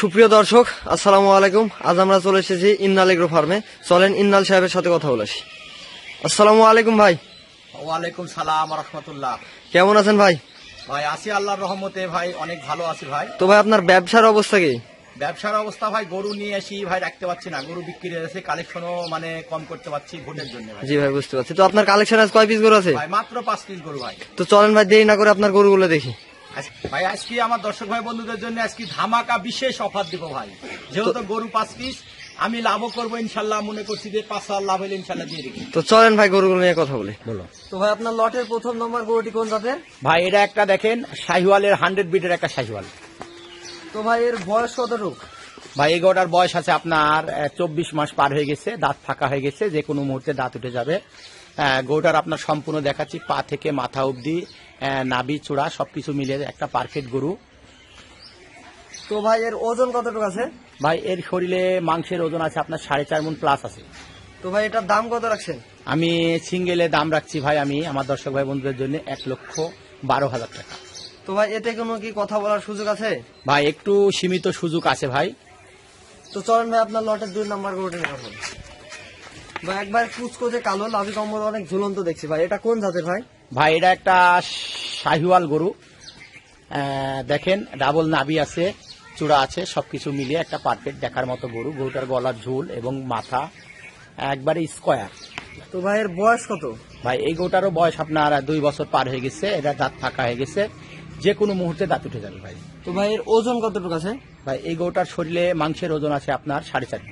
সুপ্রিয় দর্শক আসসালামু আলাইকুম। আজ আমরা চলে এসেছি ইন্নাল এগ্রো ফার্মে। চলেন ইন্নাল সাহেবের সাথে কথা বলে আসি। আসসালামু আলাইকুম ভাই। ওয়ালাইকুম সালাম রহমতুল্লাহ। কেমন আছেন ভাই? ভাই আছি আল্লাহর রহমতে ভাই অনেক ভালো আছি ভাই। তো ভাই আপনার ব্যবসার অবস্থা কি? ব্যবসার অবস্থা ভাই গরু নিয়ে আসি ভাই রাখতে পারছি না। গরু বিক্রি হয়েছে কালেকশনও মানে কম করতে পারছি ভোটের জন্য জি ভাই বুঝতে পারছি। তো আপনার কালেকশন আজ কয় পিস গরু আছে? ভাই মাত্র পাঁচ পিস গরু ভাই। তো চলেন ভাই দেরি না করে আপনার গরুগুলো দেখি। ভাই আজকে আমার দর্শক ভাই বন্ধুদের জন্য আজকে ধামাকা বিশেষ অফার দিব ভাই। যেহেতু গরু পাঁচ পিস আমি লাভও করব ইনশাল্লাহ মনে করছি যে পাঁচ হাজার লাভ হলে ইনশাল্লাহ দিয়ে দিবি। তো চলেন ভাই গরুগুলো নিয়ে কথা বলি। বলো। তো ভাই আপনার লটের প্রথম নম্বর গরুটি কোন জাতের? ভাই এটা একটা দেখেন শাহিওয়ালের হান্ড্রেড বিটের একটা শাহিওয়াল। তো ভাই এর বয়স কতটুক ভাই এই গরুটার বয়স আছে আপনার চব্বিশ মাস পার হয়ে গেছে দাঁত ফাঁকা হয়ে গেছে যে কোনো মুহূর্তে দাঁত উঠে যাবে। গরুটার আপনার সম্পূর্ণ দেখাচ্ছি পা থেকে মাথা অবধি নাবি চূড়া সবকিছু মিলে একটা পারফেক্ট গরু। তো ভাই এর ওজন কতটুকু আছে? ভাই এর শরীরে মাংসের ওজন আছে আপনার সাড়ে চার মন প্লাস আছে। তো ভাই এটার দাম কত রাখছেন? আমি সিঙ্গেলে দাম রাখছি ভাই আমি আমার দর্শক ভাই বন্ধুদের জন্য এক লক্ষ বারো হাজার টাকা। তো ভাই এতে কোনো কি কথা বলার সুযোগ আছে? ভাই একটু সীমিত সুযোগ আছে ভাই। তো চলেন ভাই আপনার লটের দুই নাম্বার গরুটি। ভাই একবার কুচকোচে কালো লাভি কম্বল অনেক ঝুলন্ত দেখছি ভাই। এটা কোন জাতের ভাই? ভাই এটা একটা শাহিওয়াল গরু। দেখেন ডাবল নাবি আছে চূড়া আছে সবকিছু মিলিয়ে একটা পারফেক্ট দেখার মতো গরু। গরুটার গলার ঝুল এবং মাথা একবারে স্কোয়ার তো ভাইয়ের বয়স কত? ভাই এই গরুটারও বয়স আপনার দুই বছর পার হয়ে গেছে এটা দাঁত ফাঁকা হয়ে গেছে। যে কোনো মুহূর্তে দাঁত উঠে যাবে ভাই। তো ভাই এর ওজন কতটুকু আছে? ভাই এই গরুটার শরীরে মাংসের ওজন আছে আপনার সাড়ে চার।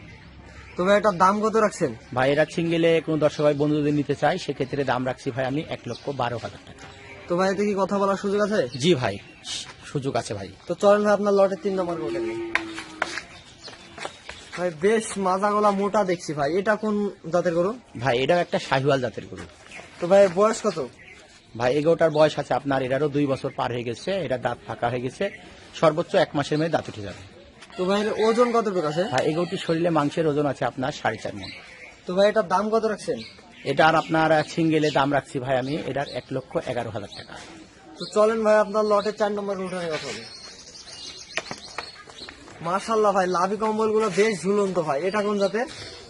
তো ভাই এটার দাম কত রাখছেন? ভাই এরা সিঙ্গেলে কোনো দর্শক ভাই বন্ধুদের নিতে চাই সেক্ষেত্রে দাম রাখছি ভাই আমি এক লক্ষ বারো হাজার টাকা। তো ভাই এতে কি কথা বলার সুযোগ আছে? জি ভাই সুযোগ আছে ভাই। তো চলেন ভাই আপনার লটের তিন নম্বর নিয়ে ভাই বেশ মাজা গলা মোটা দেখছি ভাই। এটা কোন জাতের গরু? ভাই এটাও একটা শাহিওয়াল জাতের গরু। তো ভাই বয়স কত? ভাই এগারোটার বয়স আছে আপনার এটারও দুই বছর পার হয়ে গেছে এটা দাঁত ফাঁকা হয়ে গেছে সর্বোচ্চ এক মাসের মধ্যে দাঁত উঠে যাবে। তো ভাই এর ওজন কতটুকু আছে ভাই এগারোটির শরীরে মাংসের ওজন আছে আপনার সাড়ে চার মন তো ভাই এটার দাম কত রাখছেন? এটার আপনার সিঙ্গেলে দাম রাখছি ভাই আমি এটার এক লক্ষ এগারো হাজার টাকা। তো চলেন ভাই আপনার লটের চার নম্বর নিয়ে কথা বলি মাশাল্লাহ ভাই লাভি কম্বলগুলো বেশ ঝুলন্ত ভাই। এটা কোন জাতের?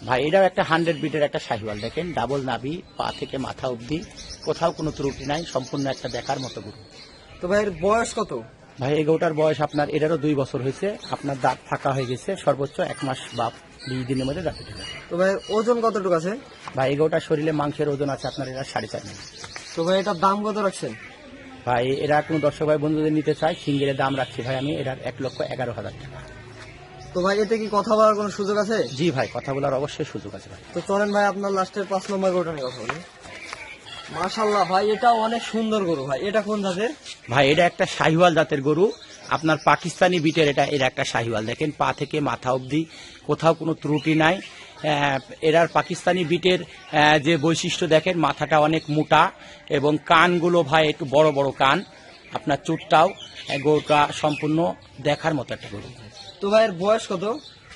ভাই এটাও একটা হান্ড্রেড বিটের একটা শাহিওয়াল দেখেন ডাবল নাভি পা থেকে মাথা অবধি। কোথাও কোনো ত্রুটি নাই সম্পূর্ণ একটা দেখার মতো গরু। তো ভাই এর বয়স কত? ভাই এগারোটার বয়স আপনার এটারও দুই বছর হয়েছে। আপনার দাঁত ফাঁকা হয়ে গেছে সর্বোচ্চ এক মাস বা বিশ দিনের মধ্যে দাঁত উঠে যাবে। তো ভাই ওজন কতটুকু আছে? ভাই এগারোটার শরীরে মাংসের ওজন আছে আপনার এটা সাড়ে চার মণ। তো ভাই এটার দাম কত রাখছেন? ভাই এরা কোনো দর্শক ভাই বন্ধুদের নিতে চাই সিঙ্গেলের দাম রাখছি ভাই আমি এটার এক লক্ষ এগারো হাজার টাকা। তো ভাই এতে কি কথা বলার কোনো সুযোগ আছে? জি ভাই কথা বলার অবশ্যই সুযোগ আছে ভাই। তো চলেন ভাই আপনার লাস্টের পাঁচ নম্বর গরুটা নিয়ে কথা বলি। মাশাল্লাহ ভাই এটা অনেক সুন্দর গরু ভাই। এটা কোন জাতের? ভাই এটা একটা শাহিওয়াল জাতের গরু। আপনার পাকিস্তানি বিটের এটা এর একটা শাহিওয়াল। দেখেন পা থেকে মাথা অবধি কোথাও কোনো ত্রুটি নাই। এরার পাকিস্তানি বিটের যে বৈশিষ্ট্য দেখেন মাথাটা অনেক মোটা এবং কানগুলো ভাই একটু বড় বড় কান। আপনার চুটটাও গরুটা সম্পূর্ণ দেখার মতো একটা গরু। তো ভাই এর বয়স কত?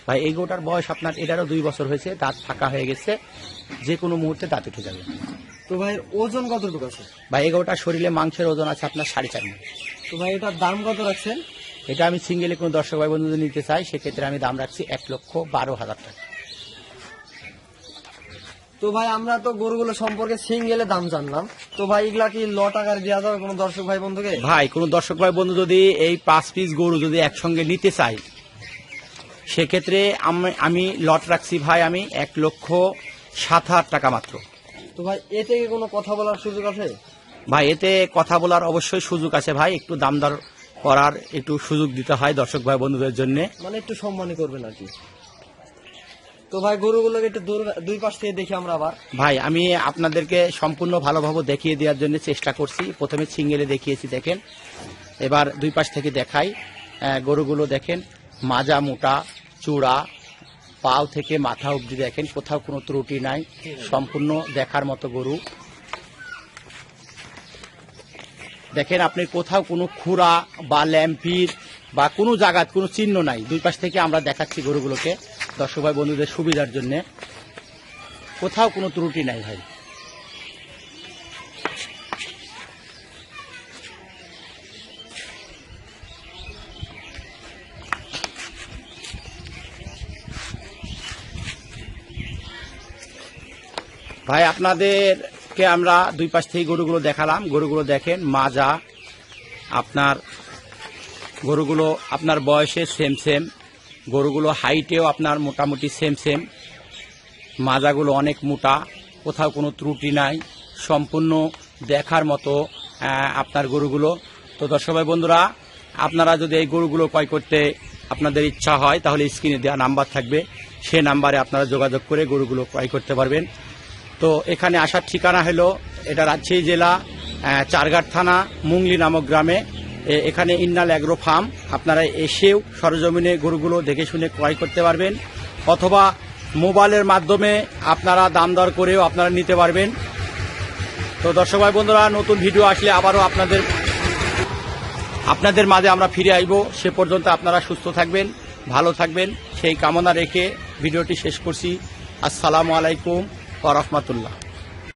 ভাই এই গরুটার বয়স আপনার এটারও দুই বছর হয়েছে দাঁত ফাঁকা হয়ে গেছে। যে কোনো মুহূর্তে দাঁত উঠে যাবে। তো ভাই ওজন কতটুকু আছে? ভাই এই গরুটার শরীরে মাংসের ওজন আছে আপনার সাড়ে চার মণ। তো ভাই এটার দাম কত রাখছেন? এটা আমি সিঙ্গেলে কোনো দর্শক ভাই বন্ধুদের নিতে চাই সেক্ষেত্রে আমি দাম রাখছি এক লক্ষ বারো হাজার টাকা। তো ভাই আমরা তো গরুগুলো সম্পর্কে সিঙ্গেলে দাম জানলাম। তো ভাই এগুলা কি ল টাকার দেওয়া যাবে কোনো দর্শক ভাই বন্ধুকে? ভাই কোনো দর্শক ভাই বন্ধু যদি এই পাঁচ পিস গরু যদি একসঙ্গে নিতে চাই সেক্ষেত্রে আমি- আমি লট রাখছি ভাই আমি এক লক্ষ সাত হাজার টাকা মাত্র। তো ভাই এ থেকে কোনো কথা বলার সুযোগ আছে? ভাই এতে কথা বলার অবশ্যই সুযোগ আছে ভাই একটু দাম দর করার একটু সুযোগ দিতে হয় দর্শক ভাই বন্ধুদের জন্য। মানে একটু সম্মানই করবেন আর কি। তো ভাই গরুগুলোকে একটু দূর- দুই পাশ থেকে দেখি আমরা আবার। ভাই আমি আপনাদেরকে সম্পূর্ণ ভালোভাবে দেখিয়ে দেওয়ার জন্য চেষ্টা করছি। প্রথমে সিঙ্গেলে দেখিয়েছি দেখেন। এবার দুই পাশ থেকে দেখাই। গরুগুলো দেখেন মাজা মোটা চূড়া। পাও থেকে মাথা অবধি দেখেন, কোথাও কোনো ত্রুটি নাই, সম্পূর্ণ দেখার মতো গরু। দেখেন আপনি কোথাও কোনো খুরা বা ল্যাম্পির বা কোনো জায়গার কোনো চিহ্ন নাই। দুই পাশ থেকে আমরা দেখাচ্ছি গরুগুলোকে। দর্শক ভাই, বন্ধুদের সুবিধার জন্য। কোথাও কোনো ত্রুটি নাই ভাই। ভাই, আপনাদেরকে আমরা দুই পাশ থেকে গরুগুলো দেখালাম। গরুগুলো দেখেন, মাজা, আপনার গরুগুলো আপনার বয়সে সেম সেম গরুগুলো হাইটেও আপনার মোটামুটি সেম সেম মাজাগুলো অনেক মোটা, কোথাও কোনো ত্রুটি নাই। সম্পূর্ণ দেখার মতো আপনার গরুগুলো। তো দর্শকভাই বন্ধুরা, আপনারা যদি এই গরুগুলো ক্রয় করতে আপনাদের ইচ্ছা হয়, তাহলে স্ক্রিনে দেওয়া নাম্বার থাকবে। সে নাম্বারে আপনারা যোগাযোগ করে গরুগুলো ক্রয় করতে পারবেন। তো এখানে আসার ঠিকানা হলো এটা রাজশাহী জেলা চারঘাট থানা, মুংলি নামক গ্রামে। এখানে ইন্নাল অ্যাগ্রো ফার্ম। আপনারা এসেও সরজমিনে গরুগুলো দেখে শুনে ক্রয় করতে পারবেন। অথবা মোবাইলের মাধ্যমে আপনারা দাম দর করেও আপনারা নিতে পারবেন। তো দর্শক ভাই বন্ধুরা, নতুন ভিডিও আসলে আবারও আপনাদের আপনাদের মাঝে আমরা ফিরে আইব। সে পর্যন্ত আপনারা সুস্থ থাকবেন, ভালো থাকবেন। সেই কামনা রেখে ভিডিওটি শেষ করছি। আসসালামু আলাইকুম। ওয়া রাহমাতুল্লাহ।